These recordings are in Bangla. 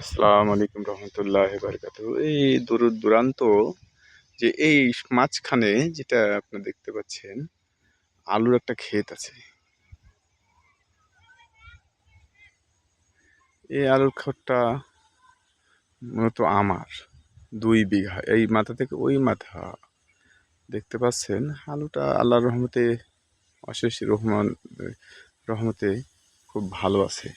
আসসালামু আলাইকুম রহমতুল্লাহ বারকাত এই দূর দূরান্ত যে এই মাঝখানে যেটা আপনারা দেখতে পাচ্ছেন, আলুর একটা ক্ষেত আছে। এই আলুর ক্ষেতটা মূলত আমার, দুই বিঘা। এই মাথা থেকে ওই মাথা দেখতে পাচ্ছেন, আলুটা আল্লাহর রহমতে, অশেষ রহমান, রহমতে খুব ভালো আছে।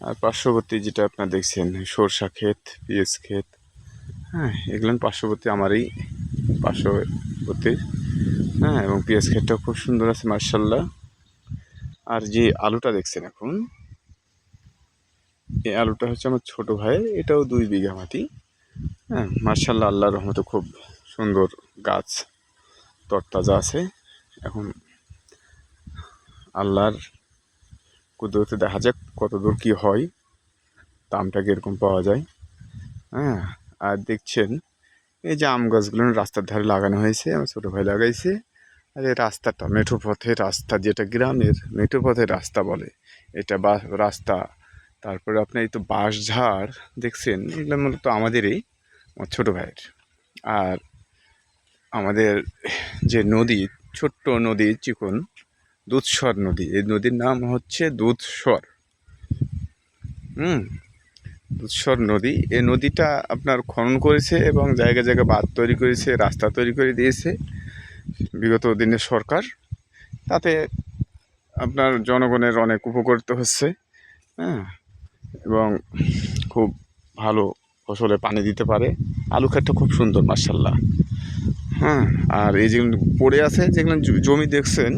আর পার্শ্ববর্তী যেটা আপনার দেখছেন, সরষা ক্ষেত পিএস ক্ষেত হ্যাঁ এগুলো পার্শ্ববর্তী আমারই পার্শ্ববর্তী। হ্যাঁ এবং পিএস ক্ষেতটাও খুব সুন্দর আছে মার্শাল্লাহ আর যে আলুটা দেখছেন এখন, এই আলুটা হচ্ছে আমার ছোট ভাইয়ের এটাও দুই বিঘা মাটি। হ্যাঁ মার্শাল্লাহ আল্লাহর রহমতে খুব সুন্দর গাছ, তরতাজা আছে। এখন আল্লাহর কুদরতে দেখা যাক কত দূর কী হয়। দামটা কীরকম পাওয়া যায়। হ্যাঁ আর দেখছেন, এই যে আম গাছগুলো রাস্তার ধারে লাগানো হয়েছে, আমার ছোটো ভাই লাগাইছে। আর এই রাস্তাটা মেঠো পথের রাস্তা যেটা গ্রামের, মেঠো পথের রাস্তা বলে। এটা বা, রাস্তা। তারপরে আপনি এই তো বাঁশঝাড় দেখছেন, এগুলো মূলত আমাদেরই, আমার ছোটো ভাইয়ের। আর আমাদের যে নদী, ছোট্ট নদী চিকন দুধস্বর নদী। এই নদীর নাম হচ্ছে দুধস্বর। হুম? দুধস্বর নদী। এই নদীটা আপনার খনন করেছে এবং জায়গা জায়গায় বাঁধ তৈরি করেছে, রাস্তা তৈরি করে দিয়েছে বিগত দিনের সরকার। তাতে আপনার জনগণের অনেক উপকৃত হচ্ছে হ্যাঁ? এবং খুব ভালো ফসলে পানি দিতে পারে। আলু ক্ষেতটা খুব সুন্দর মার্শাল্লাহ হ্যাঁ? আর এই যেগুলো পড়ে আছে, যেগুলো জমি দেখছেন,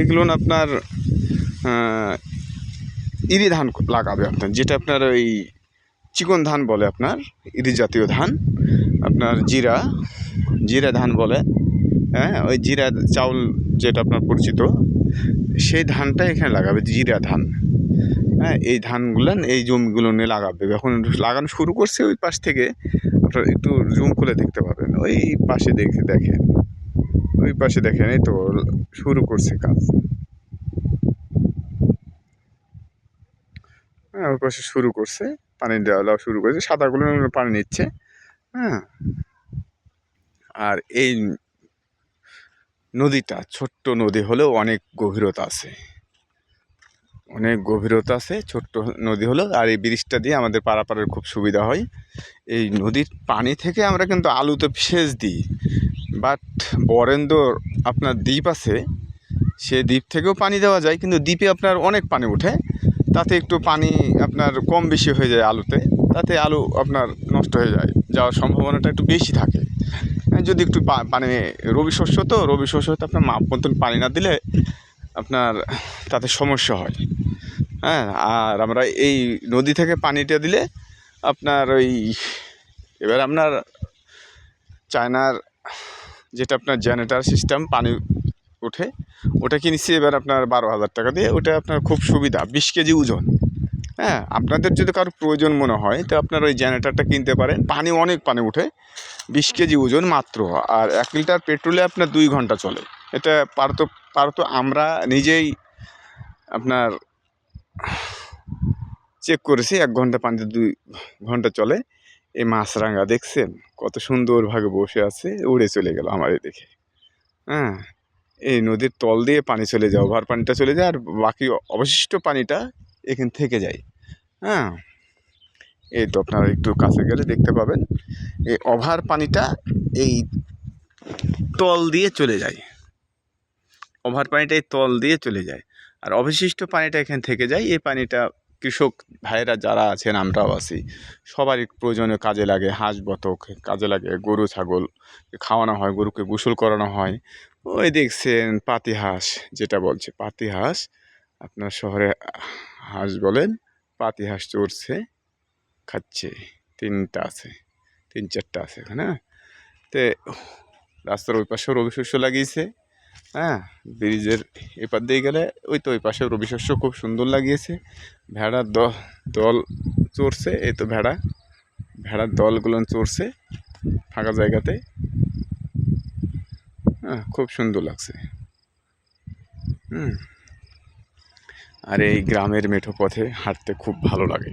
এগুলো আপনার ইরি ধান লাগাবে আপনার। যেটা আপনার ওই চিকন ধান বলে আপনার, ইরি জাতীয় ধান। আপনার জিরা জিরা ধান বলে হ্যাঁ ওই জিরা চাউল যেটা আপনার পরিচিত, সেই ধানটা এখানে লাগাবে, জিরা ধান। হ্যাঁ এই ধানগুলো, এই জমিগুলো নিয়ে লাগাবে। এখন লাগানো শুরু করছে ওই পাশ থেকে। আপনার একটু জুম করে দেখতে পাবেন। ওই পাশে দেখে, দেখেন। ওই পাশে দেখেন, এই তো শুরু করছে কাজ। হ্যাঁ ওই পাশে শুরু করছে। পানি দেওয়া দেওয়া শুরু করেছে। সাদাগুলো পানি নিচ্ছে। হ্যাঁ। আর এই নদীটা, ছোট্ট নদী হলেও অনেক গভীরতা আছে। অনেক গভীরতা আছে, ছোট্ট নদী হলো আর এই ব্রিজটা দিয়ে আমাদের পারাপারের খুব সুবিধা হয়। এই নদীর পানি থেকে আমরা কিন্তু আলুতে সেচ দিই বাট বরেন্দ্র আপনার দ্বীপ আছে, সে দ্বীপ থেকেও পানি দেওয়া যায়, কিন্তু দ্বীপে আপনার অনেক পানি ওঠে। তাতে একটু পানি আপনার কম বেশি হয়ে যায় আলুতে, তাতে আলু আপনার নষ্ট হয়ে যায়, যাওয়ার সম্ভাবনাটা একটু বেশি থাকে। যদি একটু পানি রবি শস্য তো, রবি শস্য হতে আপনার মাপ মতন পানি না দিলে আপনার, তাতে সমস্যা হয়। হ্যাঁ আর আমরা এই নদী থেকে পানিটা দিলে আপনার ওই, এবার আপনার চায়নার যেটা আপনার জেনারেটার সিস্টেম পানি ওঠে, ওটা কিনেছি এবার আপনার বারো হাজার টাকা দিয়ে, ওটা আপনার খুব সুবিধা, বিশ কেজি ওজন। হ্যাঁ আপনাদের যদি কারও প্রয়োজন মনে হয়, তো আপনার ওই জেনারেটারটা কিনতে পারেন। পানি, অনেক পানি উঠে বিশ কেজি ওজন মাত্র। আর এক লিটার পেট্রোলে আপনার দুই ঘণ্টা চলে। এটা পারতো পারতো আমরা নিজেই আপনার চেক করেছি, এক ঘণ্টা পানিতে দুই ঘণ্টা চলে। এই মাছরাঙা দেখছেন? কত সুন্দরভাবে বসে আছে, উড়ে চলে গেল আমার দেখে হ্যাঁ এই নদীর তল দিয়ে পানি চলে যায়, ওভার পানিটা চলে যায়, আর বাকি অবশিষ্ট পানিটা এখান থেকে যায়। হ্যাঁ এই তো আপনারা একটু কাছে গেলে দেখতে পাবেন। এই ওভার পানিটা এই তল দিয়ে চলে যায়। ওভার পানিটা এই তল দিয়ে চলে যায়। আর অবশিষ্ট পানিটা এখান থেকে যায়। এই পানিটা কৃষক ভাইয়েরা যারা আছেন, আমরাও আছি, সবারই প্রয়োজনে কাজে লাগে হাঁস, বতক, কাজে লাগে গরু, ছাগল, খাওয়ানো হয়, গরুকে গোসল করানো হয়। ওই দেখছেন পাতি হাঁস, যেটা বলছে, পাতি হাঁস, আপনার শহরে হাঁস বলেন, পাতি হাঁস চড়ছে, খাচ্ছে, তিনটা আছে, তিন চারটা আছে হ্যাঁ? তে রাস্তার ওই পাশেও রবি শস্য লাগিয়েছে। হ্যাঁ ব্রিজের এপার দিয়ে গেলে ওই তো ওই পাশে রবি শস্য খুব সুন্দর লাগিয়েছে। ভেড়ার দল চড়ছে, এই তো ভেড়া। ভেড়ার দলগুলো চড়ছে ফাঁকা জায়গাতে। হ্যাঁ খুব সুন্দর লাগছে। হুম। আর এই গ্রামের মেঠো পথে হাঁটতে খুব ভালো লাগে।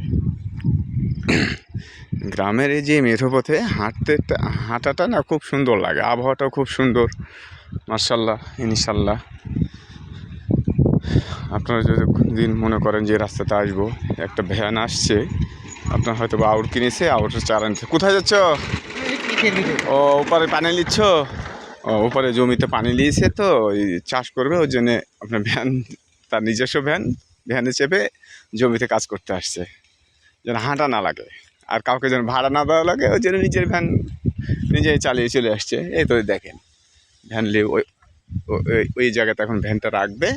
গ্রামের এই যে মেঠো পথে হাঁটতে হাঁটাটা না খুব সুন্দর লাগে, আবহাওয়াটাও খুব সুন্দর। মার্শাল্লাহ ইনশাল্লাহ আপনারা যদি দিন মনে করেন যে রাস্তাতে আসব, একটা ভ্যান আসছে, আপনার হয়তো বা আউট কিনেছে আউটের চারা নিচ্ছে কোথায় যাচ্ছ? ও, ওপারে পানি নিচ্ছ? ও, ওপারে জমিতে পানি নিয়েছে তো, ওই চাষ করবে ওই জন্যে আপনার ভ্যান, তার নিজস্ব ভ্যান, ভ্যানে চেপে জমিতে কাজ করতে আসছে। যেন হাঁটা না লাগে, আর কাউকে যেন ভাড়া না দেওয়া লাগে ওই জন্য নিজের ভ্যান নিজেই চালিয়ে চলে আসছে। এই তো দেখেন। ভ্যান নিয়ে ওই, ওই- জায়গাতে এখন ভ্যানটা রাখবে,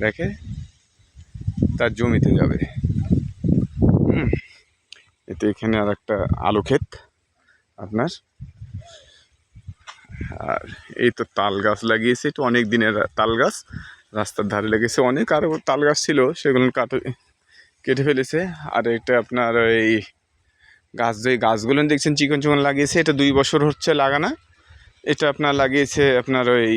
রেখে তার জমিতে যাবে। হুম, এতে এখানে আর একটা আলু ক্ষেত আপনার। আর এই তো তাল গাছ লাগিয়েছে এটা অনেক দিনের তাল গাছ, রাস্তার ধারে লেগেছে অনেক আরও তাল গাছ ছিল, সেগুলো কাটে, কেটে ফেলেছে। আর এটা আপনার এই গাছ, যে গাছগুলো দেখছেন চিকন চিকন লাগিয়েছে, এটা দুই বছর হচ্ছে লাগানা। এটা আপনার লাগিয়েছে আপনার ওই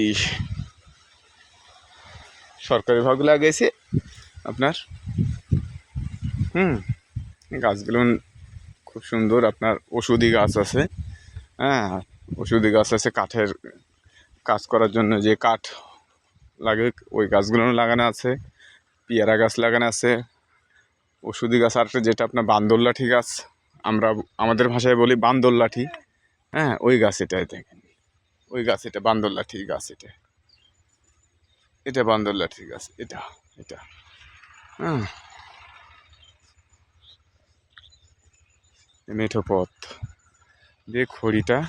সরকারি ভাগ লাগিয়েছে আপনার, হুম গাছগুলো খুব সুন্দর আপনার ওষুধি গাছ আছে হ্যাঁ ওষুধি গাছ আছে কাঠের কাজ করার জন্য যে কাঠ লাগে, ওই গাছগুলো লাগানো আছে, পেয়ারা গাছ লাগানো আছে, ওষুধি গাছ আর যেটা আপনার বান্দর লাঠি গাছ, আমরা আমাদের ভাষায় বলি বান্দর লাঠি হ্যাঁ ওই গাছ এটাই দেখেন। ওই গাছ, এটা বান্দর লাঠির গাছ এটা। এটা বান্দর লাঠির গাছ এটা এটা। হ্যাঁ মেঠো পথ দিয়ে খড়িটা,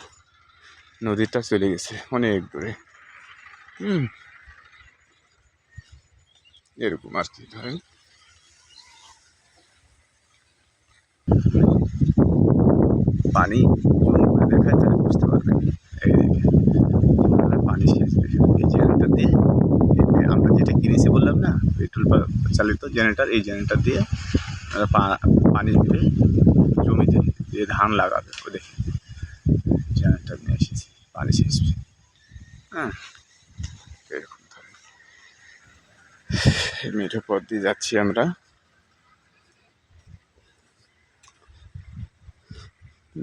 নদীটা চলে গেছে, অনেক দূরে। হুম। এরকম আর কি, ধরেন। পানি জুম করে দেখায় তাহলে বুঝতে পারবেন। এই শেষ এই জেনারেটার দিয়ে আমরা যেটা কিনেছি বললাম না, পেট্রোল চালিত জেনারেটার এই জেনারেটার দিয়ে পানি দিবে জমিতে দিয়ে ধান লাগাবে। ও দেখে জেনারেটার নিয়ে এসেছি, পানি শেষ হ্যাঁ এরকম মেঠো পথ দিয়ে যাচ্ছি আমরা।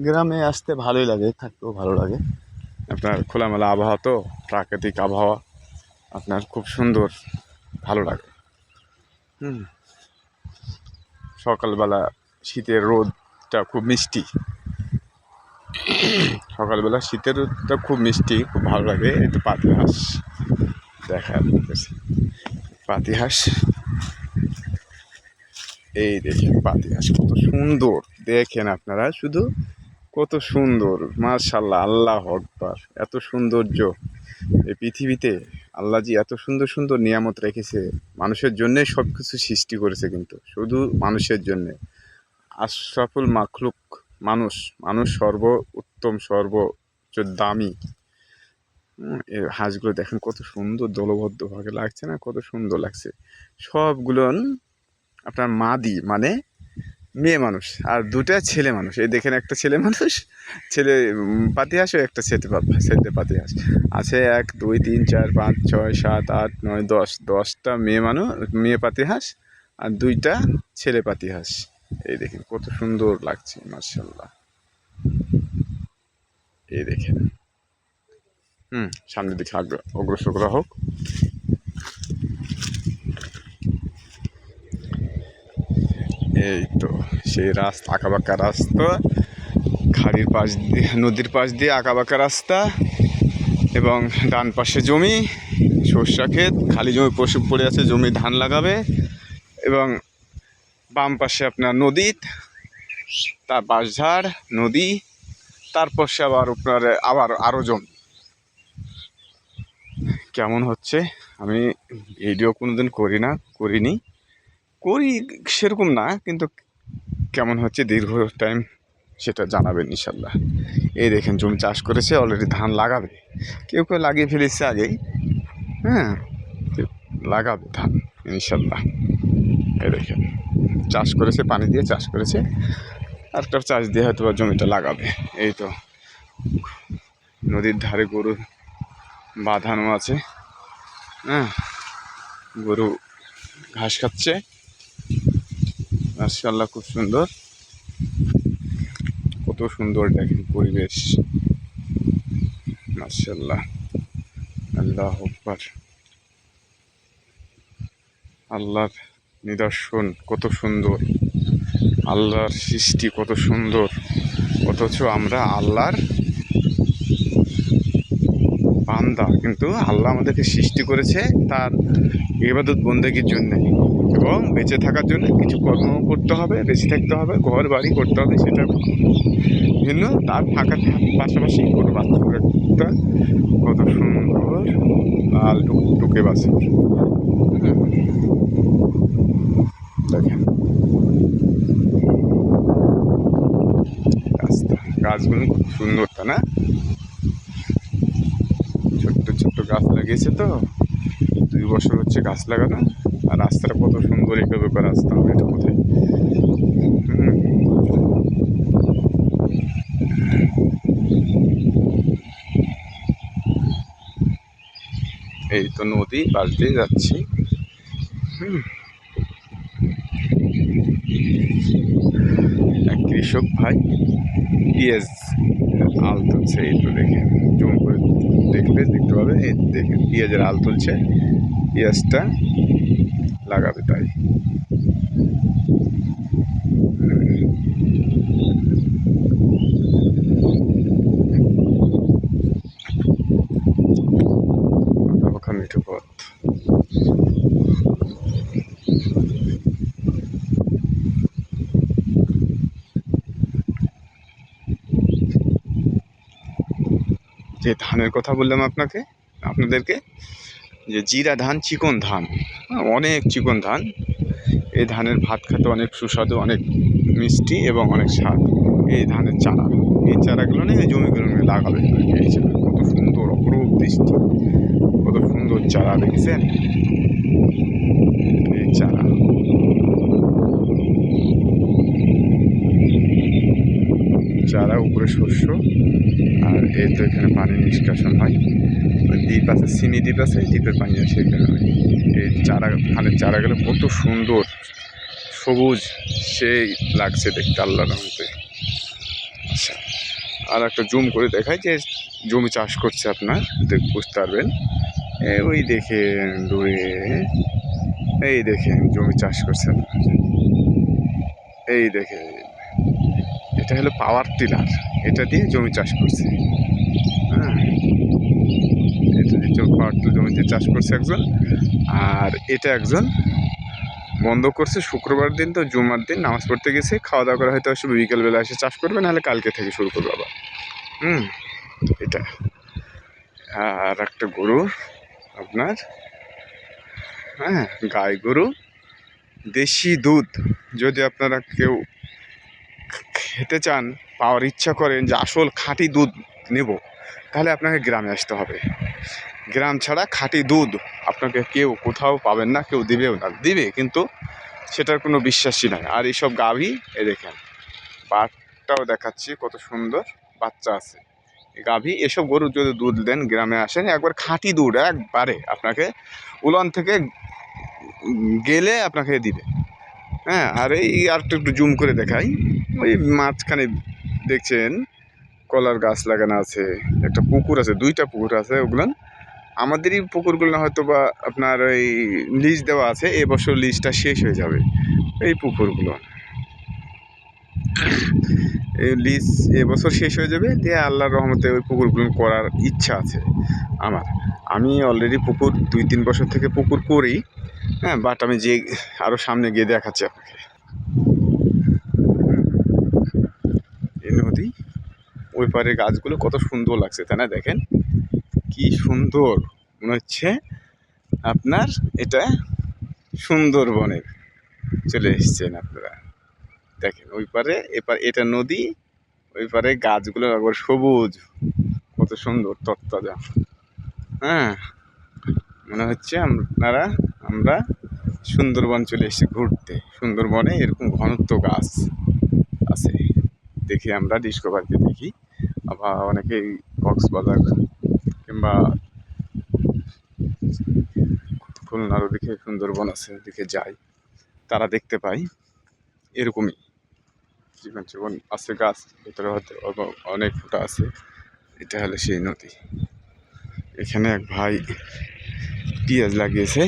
গ্রামে আসতে ভালোই লাগে, থাকতেও ভালো লাগে। আপনার খোলামেলা আবহাওয়া তো প্রাকৃতিক আবহাওয়া আপনার খুব সুন্দর ভালো লাগে। হুম। সকালবেলা শীতের রোদটা খুব মিষ্টি। সকালবেলা শীতের রোদটা খুব মিষ্টি খুব ভালো লাগে। এই তো হাঁস দেখা যাচ্ছে পাতি হাঁস এই দেখেন পাতি হাঁস কত সুন্দর। দেখেন আপনারা শুধু কত সুন্দর মার্শাল্লাহ আল্লাহ আকবার, এত সৌন্দর্য। এই পৃথিবীতে আল্লাহ জি এত সুন্দর সুন্দর নিয়ামত রেখেছে, মানুষের জন্যে সব কিছু সৃষ্টি করেছে কিন্তু, শুধু মানুষের জন্যে। আশরাফুল মাখলুক মানুষ মানুষ সর্ব উত্তম সর্বোচ্চ দামি। এই হাঁসগুলো দেখেন কত সুন্দর, দলবদ্ধভাবে লাগছে না? কত সুন্দর লাগছে। সবগুলো আপনার মাদি মানে মেয়ে মানুষ আর দুটা ছেলে মানুষ। এই দেখেন একটা ছেলে মানুষ ছেলে উম, পাতি হাঁস ও একটা ছেলে পা- ছেলে পাতি হাঁস আছে এক দুই তিন চার পাঁচ ছয় সাত আট নয় দশ। দশটা মেয়ে মানুষ মেয়ে পাতি হাঁস আর দুইটা ছেলে পাতি হাঁস এই দেখেন কত সুন্দর লাগছে মার্শাল্লাহ এই দেখেন। হুম সামনের দিকে অগ্রসর করা হোক। এই তো সেই রাস্তা, আঁকাবাঁকা রাস্তা, খাড়ির পাশ দিয়ে, নদীর পাশ দিয়ে আঁকাবাঁকা রাস্তা এবং ডান পাশে জমি, সর্ষা ক্ষেত, খালি জমি পশু পড়ে আছে, জমি ধান লাগাবে এবং বাম পাশে আপনার নদী, তার বাঁশঝাড় নদী, তার পাশে আবার আপনার, আবার আরও জমি। কেমন হচ্ছে? আমি ভিডিও কোনোদিন করি না, করিনি। করি সেরকম না, কিন্তু কেমন হচ্ছে দীর্ঘ টাইম সেটা জানাবেন ইনশাল্লাহ এই দেখেন জমি চাষ করেছে অলরেডি ধান লাগাবে। কেউ কেউ লাগিয়ে ফেলেছে আগেই। হ্যাঁ লাগাবে ধান ইনশাল্লাহ এই দেখেন, চাষ করেছে, পানি দিয়ে চাষ করেছে। আর একটা চাষ দিয়ে হয়তো বা জমিটা লাগাবে। এই তো, নদীর ধারে গরু বাঁধানো আছে। হ্যাঁ গরু ঘাস খাচ্ছে। মাশাআল্লাহ, খুব সুন্দর। কত সুন্দর দেখেন পরিবেশ। মার্শাল্লাহ আল্লাহ আকবার। আল্লাহর নিদর্শন কত সুন্দর। আল্লাহর সৃষ্টি কত সুন্দর। অথচ আমরা আল্লাহর বান্দা। কিন্তু আল্লাহ আমাদেরকে সৃষ্টি করেছে তার ইবাদত বন্দেগীর জন্য। এবং বেঁচে থাকার জন্য কিছু কর্ম করতে হবে, বেঁচে থাকতে হবে ঘর বাড়ি করতে হবে, সেটা ভিন্ন। তার ফাঁকা পাশাপাশি কোনো বাচ্চা একটা কত সুন্দর লাল বাছুর হুম। দেখেন। গাছগুলো খুব সুন্দর তা না? ছোট্ট গাছ লাগিয়েছে তো, দুই বছর হচ্ছে গাছ লাগানো, আর রাস্তাটা কত সুন্দর এভাবে করে রাস্তা হবে এটা কোথায়। এই তো নদী, পাশ দিয়ে যাচ্ছি হুম। কৃষক ভাই ইয়েস আল তুলছে এই দেখে, জুম করে দেখবে, দেখতে পাবে, এই দেখে, পেঁয়াজের আল তুলছে, পেঁয়াজটা লাগাবে তাই আঁকা মিঠু পথ যে ধানের কথা বললাম আপনাকে আপনাদেরকে যে জিরা ধান চিকন ধান হ্যাঁ, অনেক চিকন ধান। এই ধানের ভাত খেতে অনেক সুস্বাদু অনেক মিষ্টি এবং অনেক স্বাদ। এই ধানের চারা এই চারাগুলো নিয়ে জমিগুলো নিয়ে লাগাবে। এই চারা কত সুন্দর অপরূপ দৃষ্টি কত সুন্দর চারা দেখেছেন? এই চারা। চারা উপরে শস্য, আর এই তো এখানে পানি নিষ্কাশন হয়। দ্বীপ আছে সিনি দ্বীপ আছে, এই দ্বীপের পানি আসে এখানে। হয়। এই চারা, ধানের চারাগুলো কত সুন্দর, সবুজ, সেই লাগছে দেখতে আল্লাহ রহমতে। আচ্ছা আর একটা জুম করে দেখায় যে জমি চাষ করছে আপনার দেখ বুঝতে পারবেন। ওই দেখে দূরে, এই দেখেন জমি চাষ করছে আপনার। এই দেখেন এটা হলো পাওয়ার টিলার এটা দিয়ে জমি চাষ করছে। হ্যাঁ এটা দিয়ে পাওয়ার টিলার জমিতে চাষ করছে একজন। আর এটা একজন বন্ধ করছে, শুক্রবার দিন তো জুমার দিন, নামাজ পড়তে গেছে খাওয়া দাওয়া করে হয়তো আসবে বিকেলবেলা এসে চাষ করবে, নাহলে কালকে থেকে শুরু করবে আবার। হুম, এটা। আর একটা গরু, আপনার হ্যাঁ গাই গরু, দেশি দুধ, যদি আপনারা কেউ খেতে চান, পাওয়ার ইচ্ছা করেন যে আসল খাঁটি দুধ নেব, তাহলে আপনাকে গ্রামে আসতে হবে। গ্রাম ছাড়া খাঁটি দুধ আপনাকে কেউ কোথাও পাবেন না, কেউ দিবেও না। দিবে, কিন্তু সেটার কোনো বিশ্বাসই নাই। আর এইসব গাভী এ দেখেন বাটটাও দেখাচ্ছি, কত সুন্দর বাচ্চা আছে। গাভী, এসব গরু যদি দুধ দেন, গ্রামে আসেন, একবার খাঁটি দুধ একবারে আপনাকে উলন থেকে গেলে আপনাকে দিবে। হ্যাঁ আর এই আর একটু জুম করে দেখাই। ওই মাঝখানে দেখছেন, কলার গাছ লাগানো আছে, একটা পুকুর আছে, দুইটা পুকুর আছে ওগুলো। আমাদেরই পুকুরগুলো হয়তো বা আপনার ওই লিজ দেওয়া আছে, এবছর লিজটা শেষ হয়ে যাবে, এই পুকুরগুলো। এই লিজ এবছর শেষ হয়ে যাবে, দিয়ে আল্লাহর রহমতে ওই পুকুরগুলো করার ইচ্ছা আছে আমার। আমি অলরেডি পুকুর, দুই তিন বছর থেকে পুকুর করি হ্যাঁ বাট আমি যে আরও সামনে গিয়ে দেখাচ্ছি আপনাকে এই নদী ওই পারে গাছগুলো কত সুন্দর লাগছে, তাই না? দেখেন, কি সুন্দর। মনে হচ্ছে আপনার এটা সুন্দরবনের চলে এসছেন আপনারা। দেখেন, ওই পারে, এপার, এটা নদী, ওই পারে গাছগুলো একবার সবুজ। কত সুন্দর তত্তাজা হ্যাঁ মনে হচ্ছে আপনারা, আমরা সুন্দরবন চলে এসেছি ঘুরতে। সুন্দরবনে এরকম ঘনত্ব গাছ আছে। দেখি আমরা ডিসকভারিতে দেখি। আবার অনেকেই কক্সবাজার কিংবা খুলনার ওদিকে সুন্দরবন আছে, ওদিকে যাই। তারা দেখতে পাই এরকমই। জীবন জীবন আছে গাছ, ভিতরে হয়তো অনেক ফুটা আছে, এটা হলো সেই নদী। এখানে এক ভাই পেঁয়াজ লাগিয়েছে।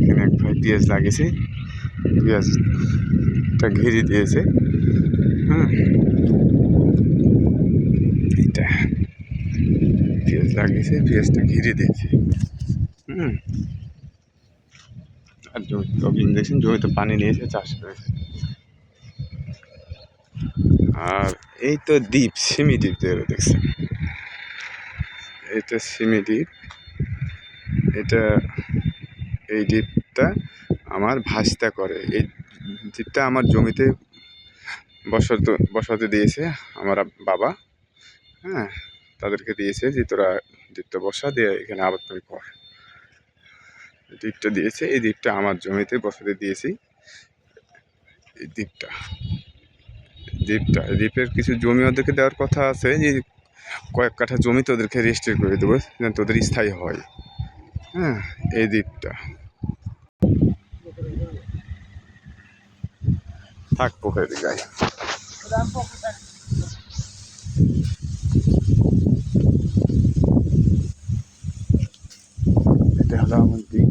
এখানে এক ভাই পেঁয়াজ লাগিয়েছে। পেঁয়াজটা ঘিরে দিয়েছে। হ্যাঁ। এটা পেঁয়াজ লাগিয়েছে পেঁয়াজটা ঘিরে দিয়েছে হুম। আর জমি প্রবলেম দেখছেন জমিতে পানি নিয়েছে চাষ করেছে। আর এই তো দ্বীপ সিমি দ্বীপ দেখছেন। এটা সিমি দ্বীপ। এটা এই দ্বীপটা আমার ভাস্তা করে। এই দ্বীপটা আমার জমিতে বসত, বসাতে দিয়েছে আমার বাবা। হ্যাঁ তাদেরকে দিয়েছে যে তোরা দ্বীপটা বসা, দিয়ে এখানে আবাদ পানি কর। দ্বীপটা দিয়েছে, এই দ্বীপটা আমার জমিতে বসাতে দিয়েছি। এই দ্বীপটা দ্বীপটা দ্বীপের কিছু জমি ওদেরকে দেওয়ার কথা আছে যে কয়েক কাঠা জমি তোদেরকে রেজিস্টার করে দেবো, যেন তোদের স্থায়ী হয়। হ্যাঁ এই দ্বীপটা। থাক পুকুরের গায়ে এটা হলো আমার দ্বীপ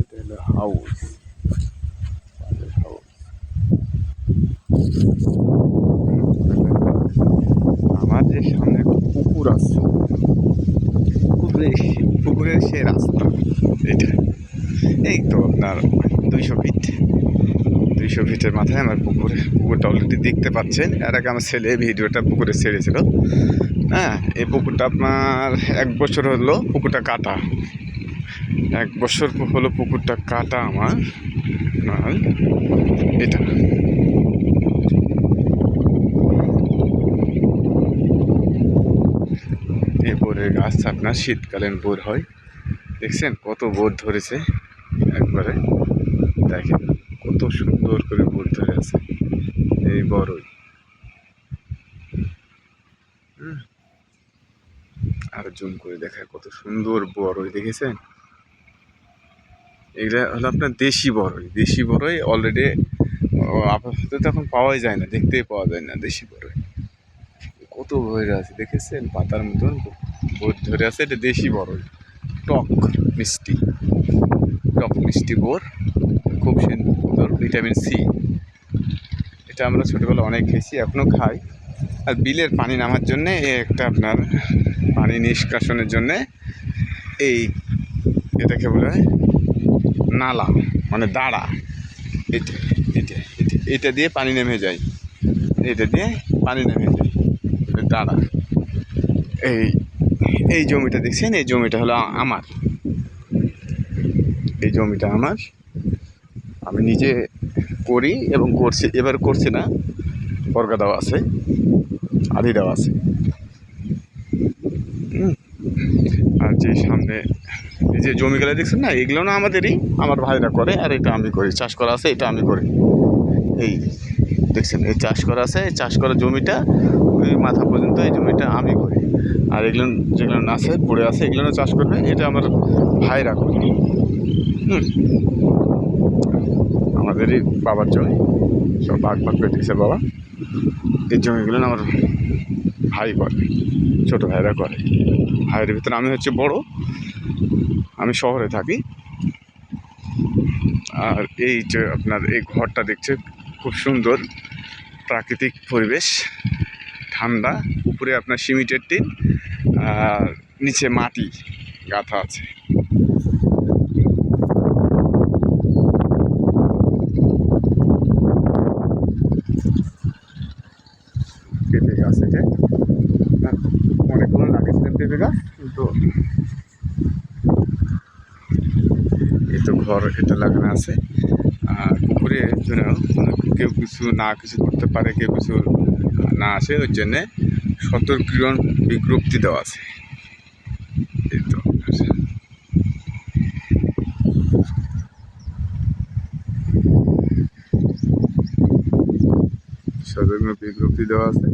এটা হলো হাউস আমার যে সামনে একটা পুকুর আছে পুকুরে পুকুরের সে রাস্তা। এটা এই তো আপনার দুইশো ফিট ফিটের মাথায় আমার পুকুরে। পুকুরটা অলরেডি দেখতে পাচ্ছেন। এর আগে আমার ছেলে ভিডিওটা পুকুরে ছেড়েছিল। হ্যাঁ এই পুকুরটা আপনার এক বছর হলো পুকুরটা কাটা। এক বছর হলো পুকুরটা কাটা আমার। এটা। এই বোরের গাছ আপনার শীতকালীন বোর হয়। দেখছেন কত বোর ধরেছে একবারে। দেখেন। কত সুন্দর করে বোর ধরে আছে এই বড়ই। আর জুম করে দেখায় কত সুন্দর বড়ই, দেখেছেন? এগুলা হলো আপনার দেশি বড়ই। দেশি বড়ই অলরেডি আপাতত এখন পাওয়াই যায় না, দেখতেই পাওয়া যায় না দেশি বড়ই। কত ভরে আছে, দেখেছেন? পাতার মতন বোর ধরে আছে, এটা দেশি বড়ই। টক, মিষ্টি। টক মিষ্টি বোর খুব সুন্দর, ভিটামিন সি। এটা আমরা ছোটোবেলা অনেক খেয়েছি এখনও খাই। আর বিলের পানি নামার জন্যে একটা আপনার পানি নিষ্কাশনের জন্যে এই এটাকে বলে নালা মানে দাঁড়া। এটা এটা এটা এটা দিয়ে পানি নেমে যায়। এটা দিয়ে পানি নেমে যায় দাঁড়া। এই এই জমিটা দেখছেন? এই জমিটা হলো আমার। এই জমিটা আমার। আমি নিজে করি এবং করছি, এবার করছি না। বর্গা দেওয়া আছে দেওয়া আছে। আর যে সামনে এই যে জমিগুলো দেখছেন না, এগুলো না আমাদেরই, আমার ভাইরা করে, আর এটা আমি করি। চাষ করা আছে, এটা আমি করি। এই দেখছেন, এই চাষ করা আছে, এই চাষ করা জমিটা, ওই মাথা পর্যন্ত এই জমিটা আমি করি। আর এগুলো যেগুলো আছে, পড়ে আছে, এগুলো চাষ করবে, এটা আমার ভাইরা করে। আমাদেরই বাবার জমি। সব ভাগ ভাগ করে দিয়েছে বাবা। এই জমিগুলো আমার ভাই করে, ছোটো ভাইরা করে। ভাইয়ের ভিতরে আমি হচ্ছে বড়। আমি শহরে থাকি। আর এই যে আপনার এই ঘরটা দেখছে, খুব সুন্দর। প্রাকৃতিক পরিবেশ। ঠান্ডা, উপরে আপনার সিমেন্টের টিন, আর নিচে মাটি, গাঁথা আছে পেঁপে গাছ এটা হ্যাঁ, অনেকগুলো লাগিয়েছিলেন পেঁপে গাছ কিন্তু এই তো ঘর এটা লাগানো আছে। পুকুরে যেন কেউ কিছু না কিছু করতে পারে, কেউ কিছু না আসে, ওই জন্যে সতর্কীকরণ বিজ্ঞপ্তি দেওয়া আছে। তো সতর্ক বিজ্ঞপ্তি দেওয়া আছে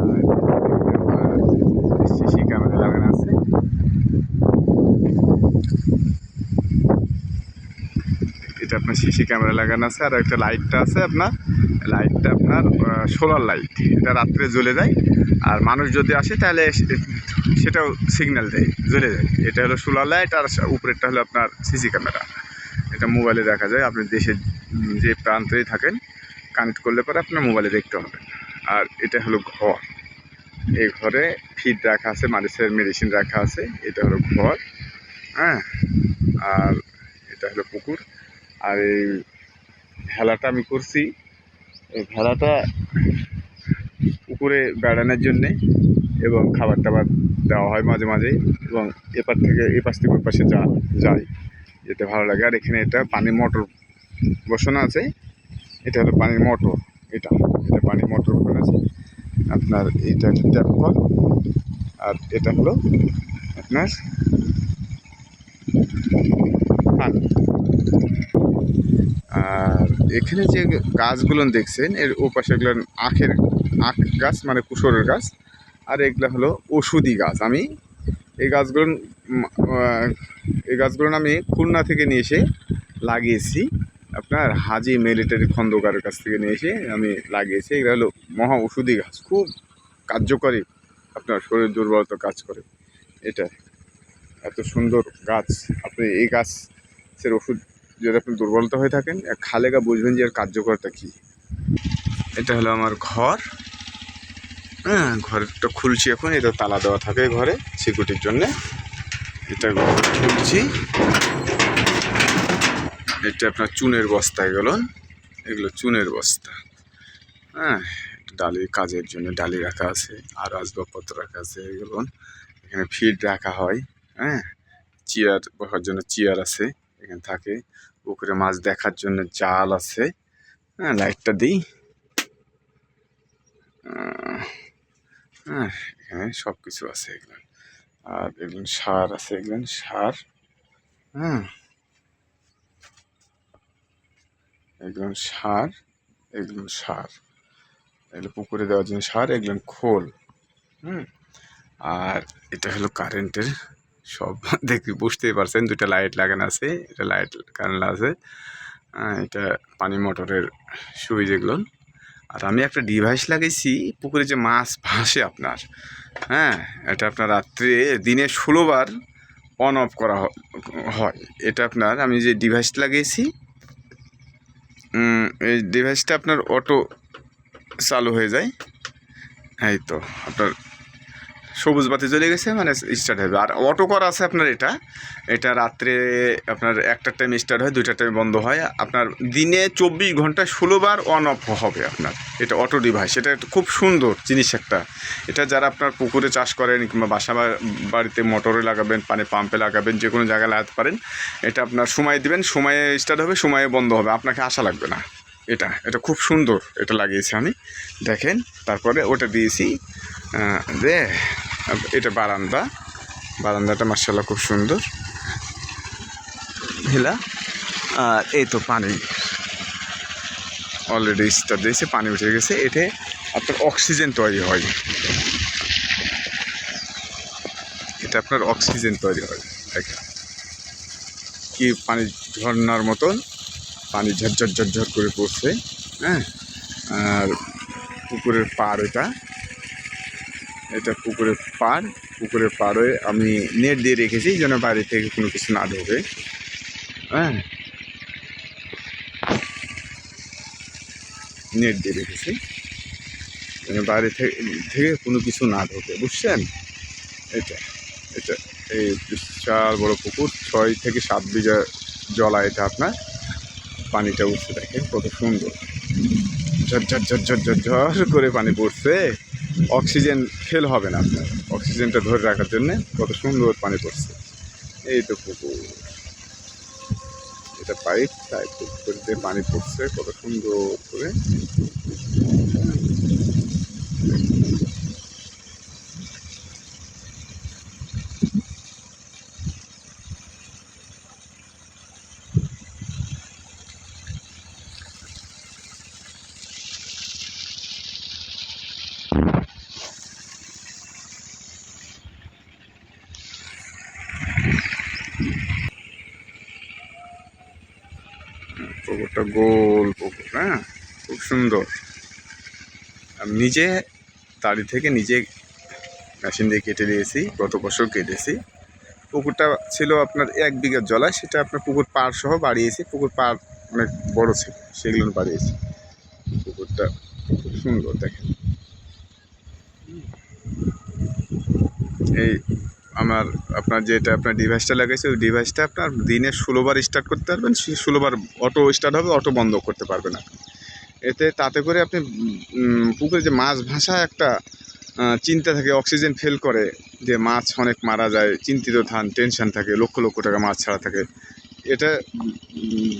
আর সিসি ক্যামেরা লাগানো আছে এটা আপনার সিসি ক্যামেরা লাগানো আছে, আর একটা লাইটটা আছে আপনার। লাইটটা আপনার সোলার লাইট এটা রাত্রে জ্বলে যায়। আর মানুষ যদি আসে, তাহলে সেটাও সিগন্যাল দেয়, জ্বলে যায়। এটা হলো সোলার লাইট আর উপরেরটা হলো আপনার সিসি ক্যামেরা। এটা মোবাইলে দেখা যায়, আপনি দেশের যে প্রান্তেই থাকেন কানেক্ট করলে পরে আপনার মোবাইলে দেখতে হবে। আর এটা হলো ঘর। এই ঘরে ফিড রাখা আছে, মানুষের মেডিসিন রাখা আছে, এটা হলো ঘর হ্যাঁ? আর এটা হলো পুকুর। আর এই ভেলাটা আমি করছি। এই ভেলাটা পুকুরে বেড়ানোর জন্যে এবং খাবার টাবার দেওয়া হয় মাঝে মাঝে এবং এপার থেকে এপাশ থেকে ওই পাশে যা যায় যেতে ভালো লাগে। আর এখানে এটা পানি মোটর বসানো আছে। এটা হলো পানির মোটর। এটা এটা পানির মোটর বসানো আছে। আপনার এইটা একটা ট্যাপ আর এটা হলো আপনার পানি। আর এখানে যে গাছগুলো দেখছেন, এর ওপাশে এগুলো আখের আখ গাছ মানে কুসরের গাছ, আর এগুলো হলো ওষুধি গাছ। আমি এই গাছগুলো এই গাছগুলো আমি খুলনা থেকে নিয়ে এসে লাগিয়েছি। আপনার হাজি মিলিটারি খন্দকারের কাছ থেকে নিয়ে এসে আমি লাগিয়েছি। এগুলো হলো মহা ওষুধি গাছ, খুব কার্যকরী। আপনার শরীর দুর্বলতা কাজ করে। এটা এত সুন্দর গাছ। আপনি এই গাছের ওষুধ যদি আপনি দুর্বলতা হয়ে থাকেন, এক খালে গা বুঝবেন যে এর কার্যকরতা কী। এটা হলো আমার ঘর। হ্যাঁ ঘরটা খুলছি এখন, এটা তালা দেওয়া থাকে ঘরে, সিকিউরিটির জন্যে। এটা খুলছি। এটা আপনার চুনের বস্তা এগুলো এগুলো চুনের বস্তা। হ্যাঁ ডালি কাজের জন্য, ডালি রাখা আছে, আর আসবাবপত্র রাখা আছে এগুলো এখানে ফিড রাখা হয় হ্যাঁ। চেয়ার বসার জন্য চেয়ার আছে, এখানে থাকে। পুকুরে মাছ দেখার জন্য জাল আছে। হ্যাঁ লাইটটা দিই। হ্যাঁ এখানে সব কিছু আছে এগুলো। আর এগুলো সার আছে, এগুলো সার। হ্যাঁ এগুলো সার এগুলো সার। এগুলো পুকুরে দেওয়ার জন্য সার, এগুলো খোল। হুম, আর এটা হলো কারেন্টের সব দেখতে বুঝতেই পারছেন দুটা লাইট লাগানো আছে এটা লাইট কারেন্ট আছে এটা পানি মোটরের সুইচ এগুলো আর আমি একটা ডিভাইস লাগাইছি, পুকুরে যে মাছ ভাসে আপনার হ্যাঁ এটা আপনার রাত্রে দিনে ষোলোবার অন অফ করা হয়। এটা আপনার, আমি যে ডিভাইস লাগিয়েছি এই ডিভাইসটা আপনার অটো চালু হয়ে যায়। এই তো, আপনার সবুজ বাতি জ্বলে গেছে মানে স্টার্ট হবে। আর অটো করা আছে আপনার এটা। এটা রাত্রে আপনার একটার টাইম স্টার্ট হয় দুইটার টাইম বন্ধ হয়। আপনার দিনে চব্বিশ ঘণ্টা ষোলোবার অন অফ হবে আপনার। এটা অটো ডিভাইস এটা খুব সুন্দর জিনিস একটা। এটা যারা আপনার পুকুরে চাষ করেন কিংবা বাসা বাড়িতে মোটরে লাগাবেন, পানি পাম্পে লাগাবেন, যে কোনো জায়গায় লাগাতে পারেন, এটা আপনার সময় দিবেন, সময়ে স্টার্ট হবে, সময়ে বন্ধ হবে। আপনাকে আশা লাগবে না। এটা এটা খুব সুন্দর এটা লাগিয়েছি আমি। দেখেন, তারপরে ওটা দিয়েছি দে, এটা বারান্দা। বারান্দাটা মার্শাল্লাহ খুব সুন্দর। হিলা আর এই তো পানি। অলরেডি স্টার দিয়েছে, পানি উঠে গেছে। এতে আপনার অক্সিজেন তৈরি হয়। এটা আপনার অক্সিজেন তৈরি হয়। কি পানি ঝর্নার মতন। পানি ঝরঝর ঝরঝর করে পড়ছে হ্যাঁ? আর পুকুরের পাড় এটা। এটা পুকুরের পাড়, পুকুরের পাড়ে আমি নেট দিয়ে রেখেছি যেন বাইরে থেকে কোনো কিছু না ঢোকে হ্যাঁ? নেট দিয়ে রেখেছি, যেন বাইরে থেকে কোনো কিছু না ঢোকে, বুঝছেন? এটা এটা, এই বিশাল বড় পুকুর, ছয় থেকে সাত বিঘা জলা এটা আপনার। পানিটা উঠছে দেখেন, কত সুন্দর। ঝরঝর ঝরঝর ঝরঝর করে পানি পড়ছে। অক্সিজেন ফেল হবে না আপনার। অক্সিজেনটা ধরে রাখার জন্য কত সুন্দর পানি পড়ছে। এই তো পুকুর। এটা পাইপ পাইপ করে পানি পড়ছে, কত সুন্দর করে। পুকুরটা, গোল পুকুর হ্যাঁ? খুব সুন্দর। আমি নিজে তাড়ি থেকে নিজে মেশিন দিয়ে কেটে দিয়েছি, গত বছর কেটেছি। পুকুরটা ছিল আপনার এক বিঘা জলায় সেটা আপনার পুকুর পাড় সহ বাড়িয়েছি। পুকুর পাড় অনেক বড় ছিল, সেগুলো বাড়িয়েছি। পুকুরটা খুব সুন্দর, দেখেন। এই আমার আপনার যেটা আপনার ডিভাইসটা লাগাইছে, ওই ডিভাইসটা আপনার দিনে ষোলোবার স্টার্ট করতে পারবেন ষোলোবার অটো স্টার্ট হবে অটো বন্ধ করতে পারবেন আপনি। এতে তাতে করে আপনি পুকুরে যে মাছ ভাসা একটা চিন্তা থাকে অক্সিজেন ফেল করে যে মাছ অনেক মারা যায়, চিন্তিত থান টেনশন থাকে, লক্ষ লক্ষ টাকা মাছ ছাড়া থাকে। এটা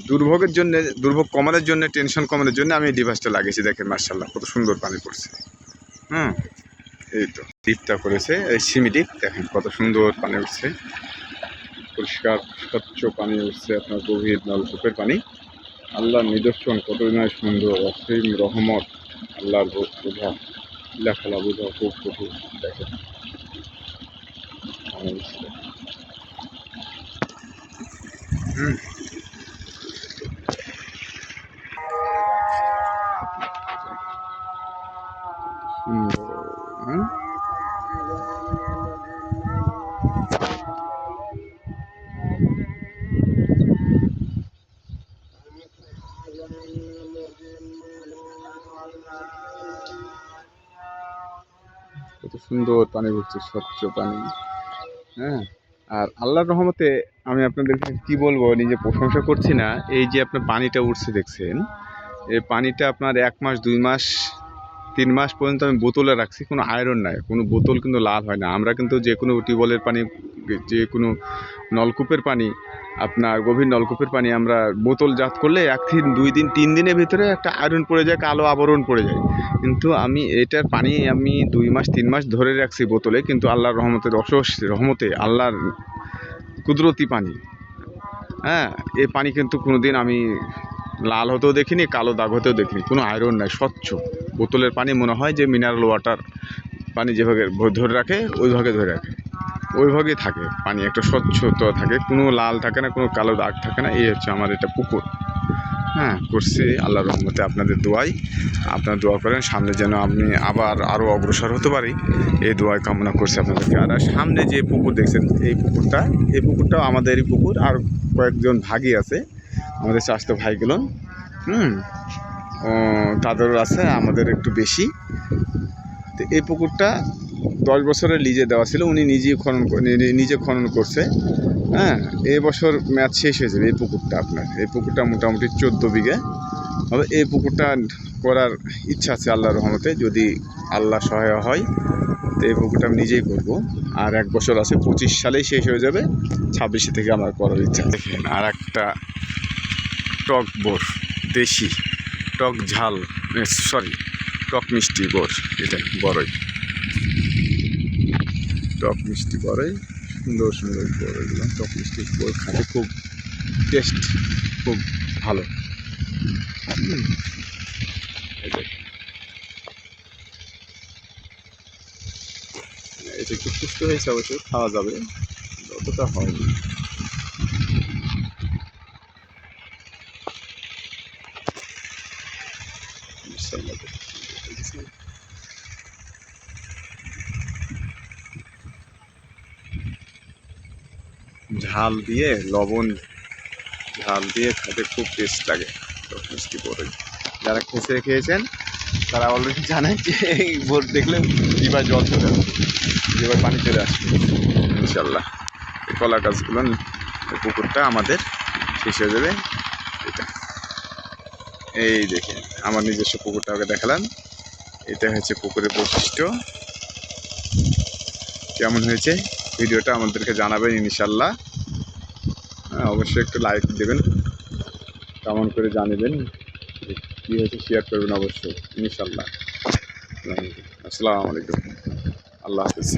দুর্ভোগের জন্য, দুর্ভোগ কমানোর জন্য টেনশন কমানোর জন্য আমি এই ডিভাইসটা লাগিয়েছি, দেখেন মার্শাল্লাহ কত সুন্দর পানি পড়ছে। হুম? এই তো দ্বীপটা করেছে। এই সিমি দ্বীপ দেখেন কত সুন্দর পানি উঠছে। পরিষ্কার, স্বচ্ছ পানি উঠছে আপনার গভীর নলকূপের পানি। আল্লাহর নিদর্শন কত সুন্দর, অসীম রহমত। আল্লাহর বোঝা, লেখালা বোঝা খুব কঠিন, দেখেন। হুম। পানি ঘুরছে স্বচ্ছ পানি। হ্যাঁ? আর আল্লাহর রহমতে আমি আপনাদেরকে কি বলব নিজে প্রশংসা করছি না, এই যে আপনার পানিটা উঠছে দেখছেন, এই পানিটা আপনার এক মাস, দুই মাস, তিন মাস পর্যন্ত আমি বোতলে রাখছি, কোনো আয়রন নাই, কোনো বোতল কিন্তু লাল হয় না। আমরা কিন্তু যে কোনো টিউবওয়েলের পানি, যে কোনো নলকূপের পানি আপনার গভীর নলকূপের পানি আমরা বোতল জাত করলে এক দিন, দুই দিন, তিন দিনের ভিতরে একটা আয়রন পড়ে যায়, কালো আবরণ পড়ে যায়। কিন্তু আমি এটার পানি আমি দুই মাস, তিন মাস ধরে রাখছি বোতলে, কিন্তু আল্লাহর রহমতের অসস রহমতে, আল্লাহর কুদরতি পানি। হ্যাঁ এ পানি কিন্তু কোনো দিন আমি লাল হতেও দেখিনি, কালো দাগ হতেও দেখিনি, কোনো আয়রন নাই, স্বচ্ছ। বোতলের পানি মনে হয় যে মিনারেল ওয়াটার পানি যেভাবে ধরে রাখে, ওইভাবে ধরে রাখে। ওইভাবেই থাকে। পানি একটা স্বচ্ছতা থাকে কোনো লাল থাকে না কোনো কালো দাগ থাকে না এই হচ্ছে আমার এটা পুকুর। হ্যাঁ করছি আল্লাহ রহমতে আপনাদের দোয়াই। আপনারা দোয়া করেন সামনে যেন আপনি আবার আরও অগ্রসর হতে পারি। এই দোয়াই কামনা করছি আপনাদেরকে। আর সামনে যে পুকুর দেখছেন এই পুকুরটা এই পুকুরটাও আমাদেরই পুকুর। আর কয়েকজন ভাগি আছে আমাদের চাষতো ভাইগুলো। হুম ও, তাদেরও আছে আমাদের একটু বেশি। তো এই পুকুরটা দশ বছরের লিজে দেওয়া ছিল, উনি নিজেই খনন নিজে খনন করছে। হ্যাঁ এই বছর ম্যাচ শেষ হয়ে যাবে এই পুকুরটা আপনার। এই পুকুরটা মোটামুটি চোদ্দ বিঘে। তবে এই পুকুরটা করার ইচ্ছা আছে আল্লাহ রহমতে, যদি আল্লাহ সহায় হয়, তো এই পুকুরটা আমি নিজেই করব। আর এক বছর আছে, পঁচিশ সালেই শেষ হয়ে যাবে, ছাব্বিশে থেকে আমার করার ইচ্ছা। দেখেন, আর একটা টক বোর, দেশি টক ঝাল সরি টক মিষ্টি বোর, এটা বড়ই। টক মিষ্টি বড়ই সুন্দর সুন্দর এগুলো টক মিষ্টি বোর খাতে খুব টেস্ট খুব ভালো। এটা একটু সুস্থ হয়েছে অবশ্য খাওয়া যাবে অতটা হয়নি মাশাআল্লাহ, দেখেছেন? ঝাল দিয়ে, লবণ ঝাল দিয়ে খেতে খুব টেস্ট লাগে। মিষ্টি বড়ই যারা খেসে খেয়েছেন, তারা অলরেডি জানেন যে এই বোট দেখলে এবার জল চলে আসবে। এবার পানি চলে আসবে। ইনশাল্লাহ এই কলা গাছগুলো পুকুরটা আমাদের শেষ হয়ে যাবে। এটা। এই দেখে আমার নিজস্ব পুকুরটা আগে দেখালাম। এটা হচ্ছে পুকুরের বৈশিষ্ট্য। কেমন হয়েছে? ভিডিওটা আমাদেরকে জানাবেন ইনশাল্লাহ অবশ্যই একটু লাইক দেবেন। কেমন করে জানাবেন, কী হয়েছে শেয়ার করবেন অবশ্যই ইনশাল্লাহ আসসালামু আলাইকুম। আল্লাহ হাফিজ।